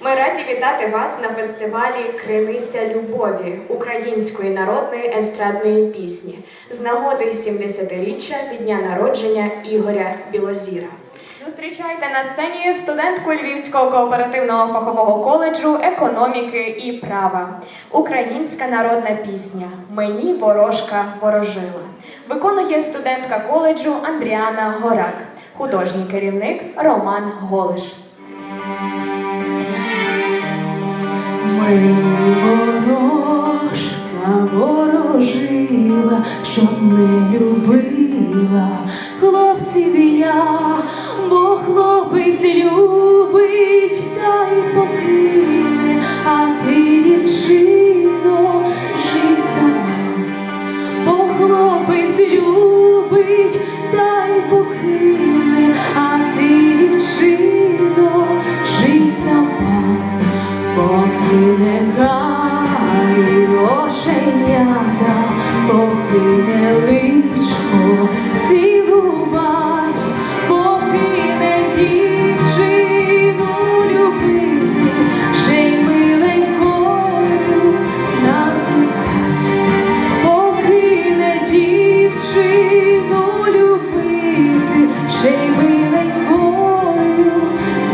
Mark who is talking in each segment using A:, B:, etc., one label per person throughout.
A: Ми раді вітати вас на фестивалі Криниця любові української народної естрадної пісні з нагоди 70-річчя від дня народження Ігоря Білозіра. Зустрічайте на сцені студентку Львівського кооперативного фахового коледжу економіки і права. Українська народна пісня Мені ворожка ворожила. Виконує студентка коледжу Андріана Горак, художній керівник Роман Голиш.
B: Ворожка ворожила, щоб не любила. Хлопців я, бо хлопець любить та й оченята, поки не личко цілувать, поки не дівчину любити, ще й миленькою називать, поки не дівчину любити, ще й миленькою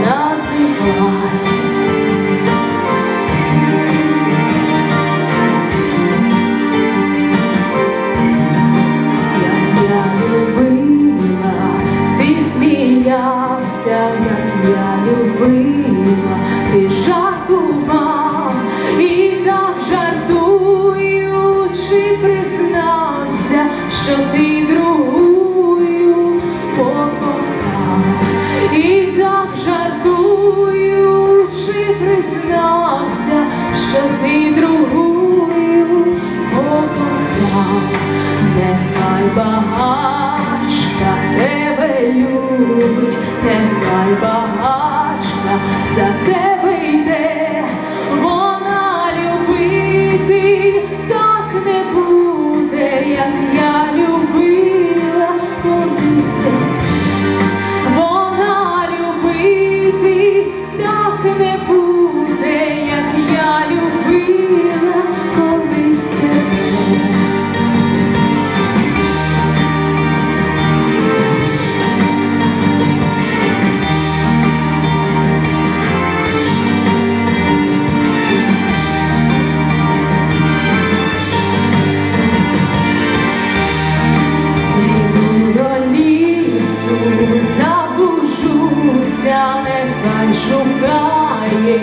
B: називать. Жартував і так жартуючи, признався, що ти другую покохав, і так жартуючи, признався, що ти другую покохав. Нехай багачка тебе любить, нехай багачка за шукає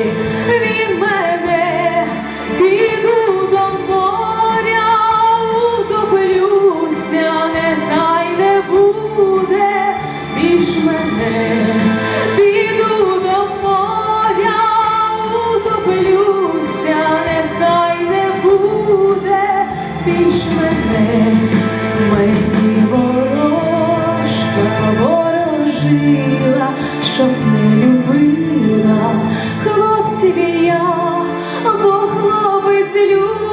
B: хлопець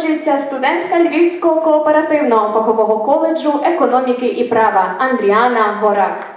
A: Нагороджується студентка Львівського кооперативного фахового коледжу економіки і права Андріана Горак.